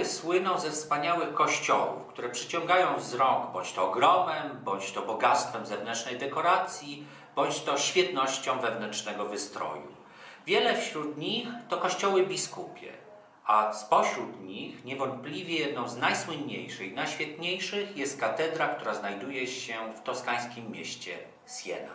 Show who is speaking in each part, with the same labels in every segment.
Speaker 1: Włochy słyną ze wspaniałych kościołów, które przyciągają wzrok bądź to ogromem, bądź to bogactwem zewnętrznej dekoracji, bądź to świetnością wewnętrznego wystroju. Wiele wśród nich to kościoły biskupie, a spośród nich niewątpliwie jedną z najsłynniejszych i najświetniejszych jest katedra, która znajduje się w toskańskim mieście Siena.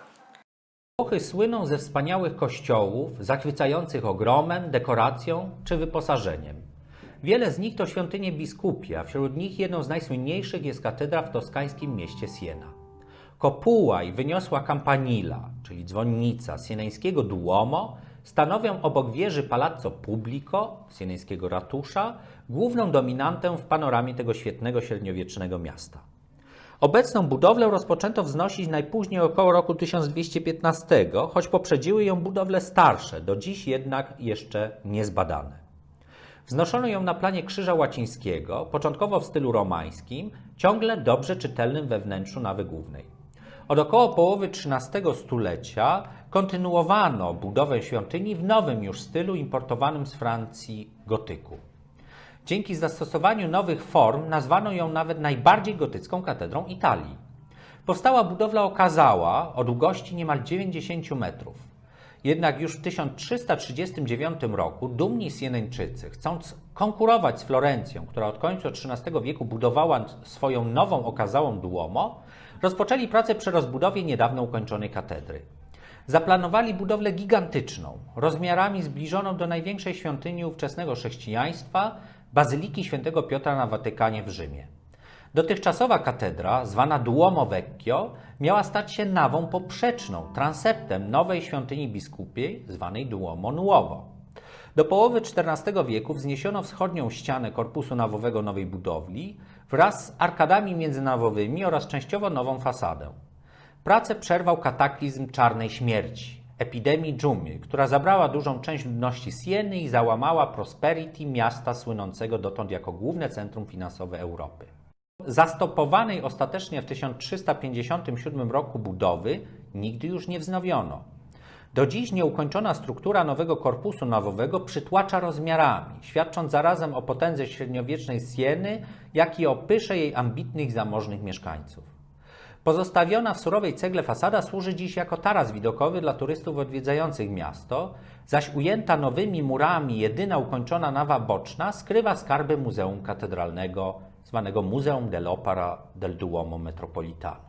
Speaker 1: Włochy słyną ze wspaniałych kościołów, zachwycających ogromem, dekoracją czy wyposażeniem. Wiele z nich to świątynie biskupie, a wśród nich jedną z najsłynniejszych jest katedra w toskańskim mieście Siena. Kopuła i wyniosła campanila, czyli dzwonnica sieneńskiego Duomo, stanowią obok wieży Palazzo Pubblico, sieneńskiego ratusza, główną dominantę w panoramie tego świetnego średniowiecznego miasta. Obecną budowlę rozpoczęto wznosić najpóźniej około roku 1215, choć poprzedziły ją budowle starsze, do dziś jednak jeszcze niezbadane. Wznoszono ją na planie krzyża łacińskiego, początkowo w stylu romańskim, ciągle dobrze czytelnym we wnętrzu nawy głównej. Od około połowy XIII stulecia kontynuowano budowę świątyni w nowym już stylu importowanym z Francji gotyku. Dzięki zastosowaniu nowych form nazwano ją nawet najbardziej gotycką katedrą Italii. Powstała budowla okazała o długości niemal 90 metrów. Jednak już w 1339 roku dumni Sieneńczycy, chcąc konkurować z Florencją, która od końca XIII wieku budowała swoją nową okazałą Duomo, rozpoczęli pracę przy rozbudowie niedawno ukończonej katedry. Zaplanowali budowlę gigantyczną, rozmiarami zbliżoną do największej świątyni ówczesnego chrześcijaństwa, Bazyliki Świętego Piotra na Watykanie w Rzymie. Dotychczasowa katedra, zwana Duomo Vecchio, miała stać się nawą poprzeczną, transeptem nowej świątyni biskupiej, zwanej Duomo Nuovo. Do połowy XIV wieku wzniesiono wschodnią ścianę korpusu nawowego nowej budowli wraz z arkadami międzynawowymi oraz częściowo nową fasadę. Pracę przerwał kataklizm czarnej śmierci, epidemii dżumy, która zabrała dużą część ludności Sieny i załamała prosperity miasta słynącego dotąd jako główne centrum finansowe Europy. Zastopowanej ostatecznie w 1357 roku budowy nigdy już nie wznowiono. Do dziś nieukończona struktura nowego korpusu nawowego przytłacza rozmiarami, świadcząc zarazem o potędze średniowiecznej Sieny, jak i o pysze jej ambitnych zamożnych mieszkańców. Pozostawiona w surowej cegle fasada służy dziś jako taras widokowy dla turystów odwiedzających miasto, zaś ujęta nowymi murami jedyna ukończona nawa boczna skrywa skarby Muzeum Katedralnego, zwanego Muzeum dell'Opera del Duomo Metropolitano.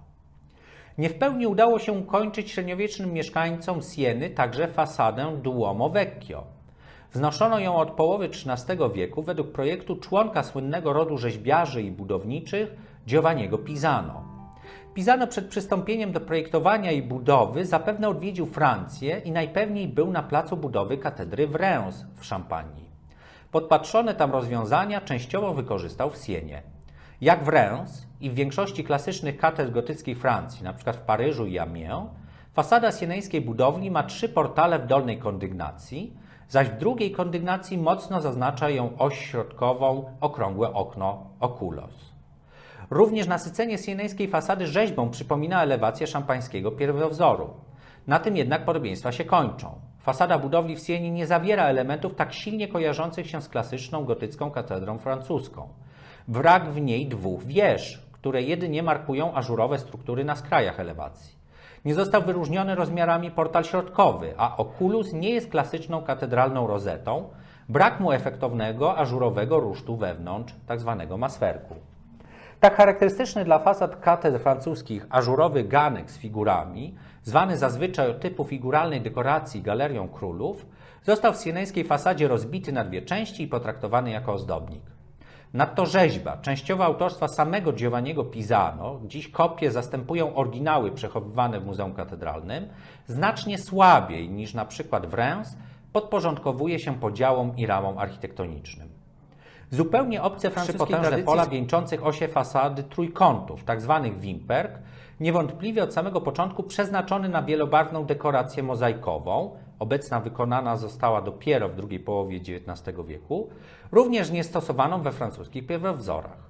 Speaker 1: Nie w pełni udało się ukończyć średniowiecznym mieszkańcom Sieny także fasadę Duomo Vecchio. Wznoszono ją od połowy XIII wieku według projektu członka słynnego rodu rzeźbiarzy i budowniczych Giovanniego Pisano. Pisano przed przystąpieniem do projektowania i budowy zapewne odwiedził Francję i najpewniej był na placu budowy katedry w Reims w Szampanii. Podpatrzone tam rozwiązania częściowo wykorzystał w Sienie. Jak w Reims i w większości klasycznych katedr gotyckich Francji, np. w Paryżu i Amiens, fasada sieneńskiej budowli ma trzy portale w dolnej kondygnacji, zaś w drugiej kondygnacji mocno zaznacza ją oś środkową, okrągłe okno oculos. Również nasycenie sieneńskiej fasady rzeźbą przypomina elewację szampańskiego pierwowzoru. Na tym jednak podobieństwa się kończą. Fasada budowli w Sieni nie zawiera elementów tak silnie kojarzących się z klasyczną gotycką katedrą francuską. Brak w niej dwóch wież, które jedynie markują ażurowe struktury na skrajach elewacji. Nie został wyróżniony rozmiarami portal środkowy, a oculus nie jest klasyczną katedralną rozetą, brak mu efektownego ażurowego rusztu wewnątrz, tzw. maswerku. Tak charakterystyczny dla fasad katedr francuskich ażurowy ganek z figurami, zwany zazwyczaj od typu figuralnej dekoracji galerią królów, został w sieneńskiej fasadzie rozbity na dwie części i potraktowany jako ozdobnik. Nadto rzeźba, częściowo autorstwa samego Giovanniego Pisano, dziś kopie zastępują oryginały przechowywane w Muzeum Katedralnym, znacznie słabiej niż na przykład w Reims podporządkowuje się podziałom i ramom architektonicznym. Zupełnie obce francuskie potężne pola wieńczących osie fasady trójkątów, tzw. wimperk, niewątpliwie od samego początku przeznaczony na wielobarwną dekorację mozaikową, obecna wykonana została dopiero w drugiej połowie XIX wieku, również niestosowaną we francuskich pierwowzorach.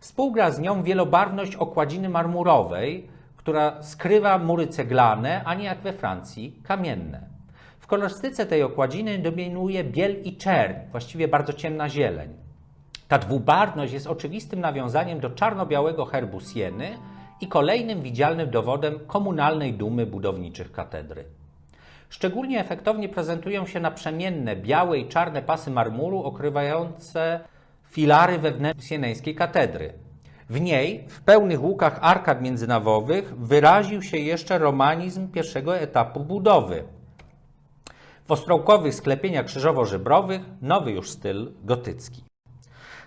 Speaker 1: Współgra z nią wielobarwność okładziny marmurowej, która skrywa mury ceglane, a nie jak we Francji kamienne. W kolorystyce tej okładziny dominuje biel i czerń, właściwie bardzo ciemna zieleń.
Speaker 2: Ta dwubarwność jest oczywistym nawiązaniem do czarno-białego herbu Sieny i kolejnym widzialnym dowodem komunalnej dumy budowniczych katedry. Szczególnie efektownie prezentują się naprzemienne białe i czarne pasy marmuru okrywające filary wewnętrzne sieneńskiej katedry. W niej, w pełnych łukach arkad międzynawowych, wyraził się jeszcze romanizm pierwszego etapu budowy. W ostrołkowych sklepieniach krzyżowo-żebrowych nowy już styl gotycki.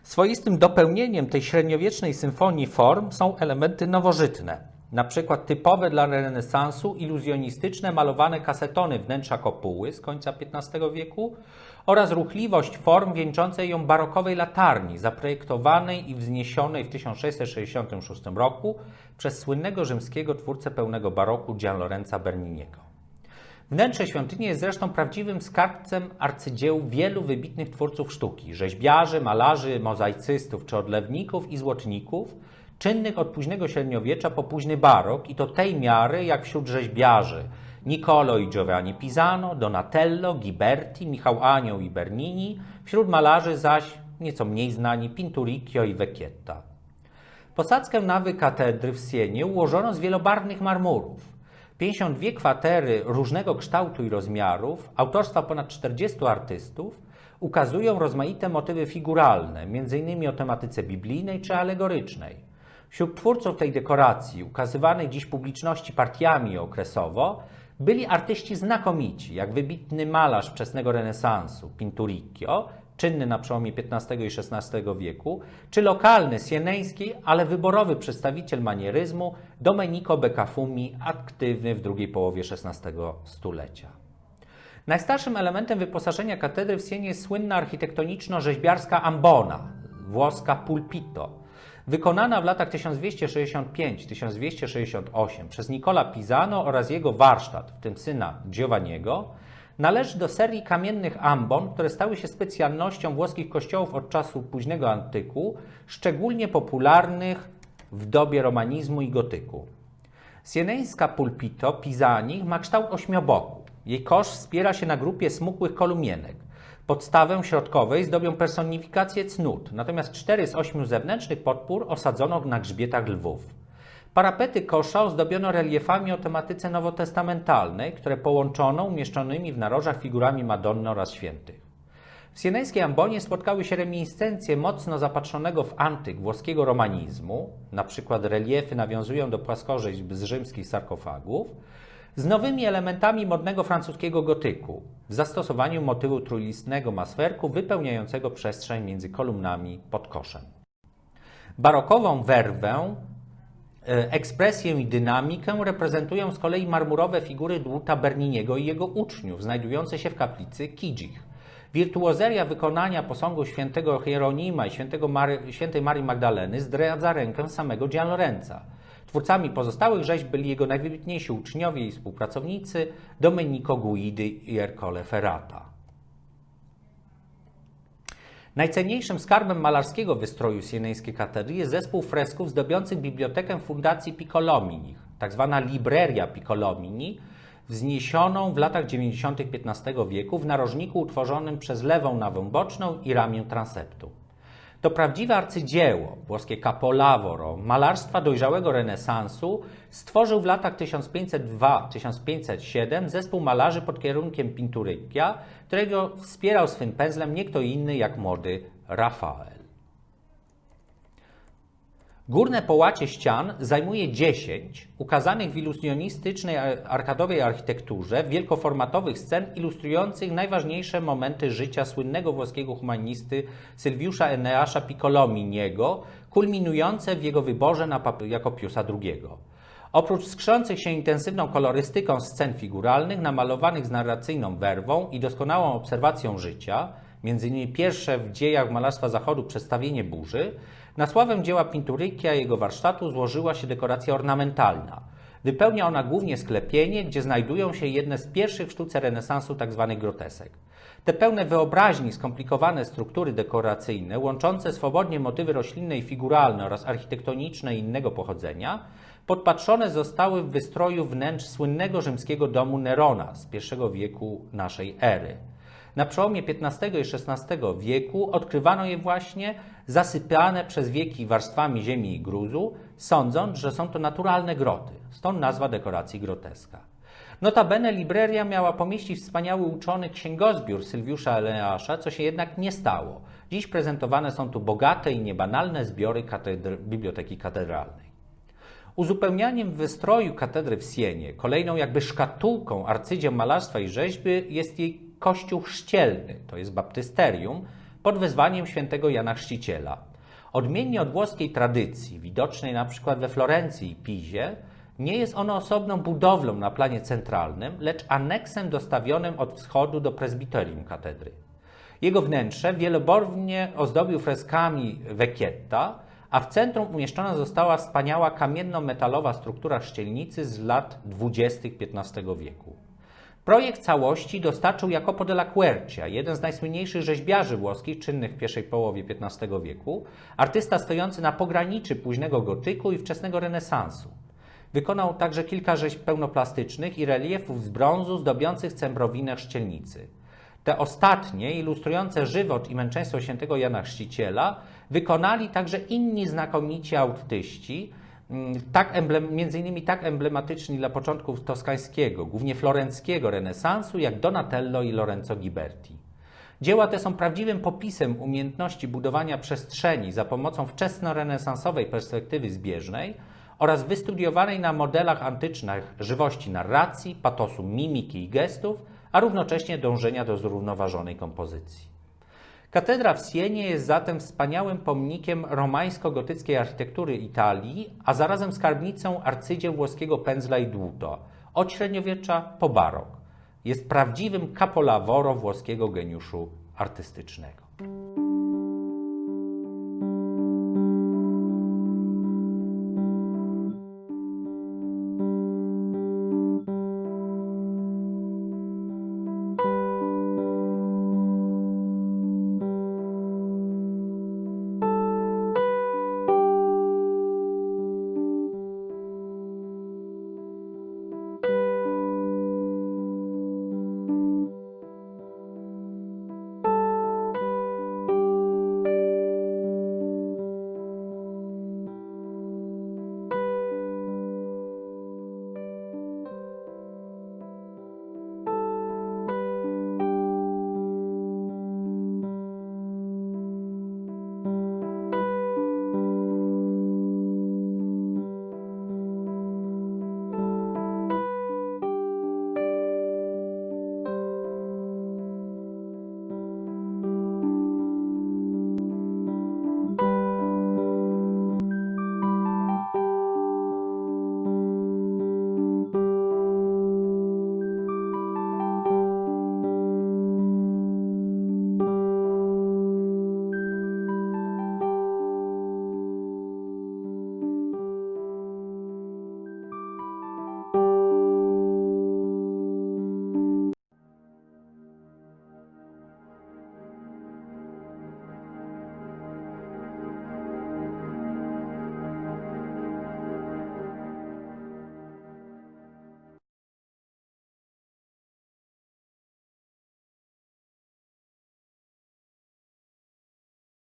Speaker 2: Swoistym dopełnieniem tej średniowiecznej symfonii form są elementy nowożytne, na przykład typowe dla renesansu iluzjonistyczne malowane kasetony wnętrza kopuły z końca XV wieku oraz ruchliwość form wieńczącej ją barokowej latarni, zaprojektowanej i wzniesionej w 1666 roku przez słynnego rzymskiego twórcę pełnego baroku Gian Lorenza Berniniego. Wnętrze świątyni jest zresztą prawdziwym skarbcem arcydzieł wielu wybitnych twórców sztuki rzeźbiarzy, malarzy, mozaicystów czy odlewników i złotników, czynnych od późnego średniowiecza po późny barok i to tej miary jak wśród rzeźbiarzy Niccolo i Giovanni Pisano, Donatello, Ghiberti, Michał Anioł i Bernini, wśród malarzy zaś nieco mniej znani Pinturicchio i Vecchietta. Posadzkę nawy katedry w Sienie ułożono z wielobarwnych marmurów. 52 kwatery różnego kształtu i rozmiarów, autorstwa ponad 40 artystów, ukazują rozmaite motywy figuralne, m.in. o tematyce biblijnej czy alegorycznej. Wśród twórców tej dekoracji, ukazywanej dziś publiczności partiami okresowo, byli artyści znakomici, jak wybitny malarz wczesnego renesansu Pinturicchio, czynny na przełomie XV i XVI wieku, czy lokalny, sieneński, ale wyborowy przedstawiciel manieryzmu Domenico Beccafumi, aktywny w drugiej połowie XVI stulecia. Najstarszym elementem wyposażenia katedry w Sienie jest słynna architektoniczno-rzeźbiarska ambona, włoska pulpito, wykonana w latach 1265-1268 przez Nicola Pisano oraz jego warsztat, w tym syna Giovanniego, należy do serii kamiennych ambon, które stały się specjalnością włoskich kościołów od czasu późnego antyku, szczególnie popularnych w dobie romanizmu i gotyku. Sieneńska pulpito Pisani ma kształt ośmioboku. Jej kosz wspiera się na grupie smukłych kolumienek. Podstawę środkowej zdobią personifikacje cnót, natomiast cztery z ośmiu zewnętrznych podpór osadzono na grzbietach lwów. Parapety kosza ozdobiono reliefami o tematyce nowotestamentalnej, które połączono umieszczonymi w narożach figurami Madonny oraz świętych. W sieneńskiej ambonie spotkały się reminiscencje mocno zapatrzonego w antyk włoskiego romanizmu, na przykład reliefy nawiązują do płaskorzeźb z rzymskich sarkofagów, z nowymi elementami modnego francuskiego gotyku, w zastosowaniu motywu trójlistnego maswerku wypełniającego przestrzeń między kolumnami pod koszem. Barokową werwę Ekspresję i dynamikę reprezentują z kolei marmurowe figury dłuta Berniniego i jego uczniów, znajdujące się w kaplicy Kidzich. Wirtuozeria wykonania posągu świętego Hieronima i świętego Mary, świętej Marii Magdaleny zdradza rękę samego Gian Lorenza. Twórcami pozostałych rzeźb byli jego najwybitniejsi uczniowie i współpracownicy Domenico Guidi i Ercole Ferrata. Najcenniejszym skarbem malarskiego wystroju sieneńskiej katedry jest zespół fresków zdobiących bibliotekę Fundacji Piccolomini, tzw. tak Libreria Piccolomini, wzniesioną w latach 90. XV wieku w narożniku utworzonym przez lewą nawę boczną i ramię transeptu. To prawdziwe arcydzieło, włoskie capolavoro, malarstwa dojrzałego renesansu, stworzył w latach 1502-1507 zespół malarzy pod kierunkiem Pinturicchia, którego wspierał swym pędzlem nie kto inny jak młody Rafael. Górne połacie ścian zajmuje 10 ukazanych w iluzjonistycznej arkadowej architekturze wielkoformatowych scen ilustrujących najważniejsze momenty życia słynnego włoskiego humanisty Sylwiusza Eneasza Piccolominiego, kulminujące w jego wyborze na pap- jako Piusa II. Oprócz skrzących się intensywną kolorystyką scen figuralnych, namalowanych z narracyjną werwą i doskonałą obserwacją życia, m.in. pierwsze w dziejach malarstwa zachodu przedstawienie burzy, na sławę dzieła Pinturicchia i jego warsztatu złożyła się dekoracja ornamentalna. Wypełnia ona głównie sklepienie, gdzie znajdują się jedne z pierwszych w sztuce renesansu tzw. grotesek. Te pełne wyobraźni, skomplikowane struktury dekoracyjne, łączące swobodnie motywy roślinne i figuralne oraz architektoniczne i innego pochodzenia, podpatrzone zostały w wystroju wnętrz słynnego rzymskiego domu Nerona z I wieku naszej ery. Na przełomie XV i XVI wieku odkrywano je właśnie zasypane przez wieki warstwami ziemi i gruzu, sądząc, że są to naturalne groty. Stąd nazwa dekoracji groteska. Notabene Libreria miała pomieścić wspaniały uczony księgozbiór Sylwiusza Eleasza, co się jednak nie stało. Dziś prezentowane są tu bogate i niebanalne zbiory katedr- Biblioteki Katedralnej. Uzupełnianiem wystroju katedry w Sienie, kolejną jakby szkatułką arcydzieł malarstwa i rzeźby jest jej kościół chrzcielny, to jest baptysterium, pod wezwaniem świętego Jana Chrzciciela. Odmiennie od włoskiej tradycji, widocznej na przykład we Florencji i Pizie, nie jest ono osobną budowlą na planie centralnym, lecz aneksem dostawionym od wschodu do prezbiterium katedry. Jego wnętrze wielobarwnie ozdobił freskami Vecchietta, a w centrum umieszczona została wspaniała kamienno-metalowa struktura szczelnicy z lat 20. XV wieku. Projekt całości dostarczył Jacopo della Quercia, jeden z najsłynniejszych rzeźbiarzy włoskich czynnych w pierwszej połowie XV wieku, artysta stojący na pograniczy późnego gotyku i wczesnego renesansu. Wykonał także kilka rzeźb pełnoplastycznych i reliefów z brązu zdobiących cembrowinę szczelnicy. Te ostatnie, ilustrujące żywot i męczeństwo świętego Jana Chrzciciela, wykonali także inni znakomici artyści, mm, tak emblem, między innymi tak emblematyczni dla początków toskańskiego, głównie florenckiego renesansu, jak Donatello i Lorenzo Ghiberti. Dzieła te są prawdziwym popisem umiejętności budowania przestrzeni za pomocą wczesnorenesansowej perspektywy zbieżnej oraz wystudiowanej na modelach antycznych żywości narracji, patosu mimiki i gestów, a równocześnie dążenia do zrównoważonej kompozycji. Katedra w Sienie jest zatem wspaniałym pomnikiem romańsko-gotyckiej architektury Italii, a zarazem skarbnicą arcydzieł włoskiego pędzla i dłuto, od średniowiecza po barok. Jest prawdziwym capolavoro włoskiego geniuszu artystycznego.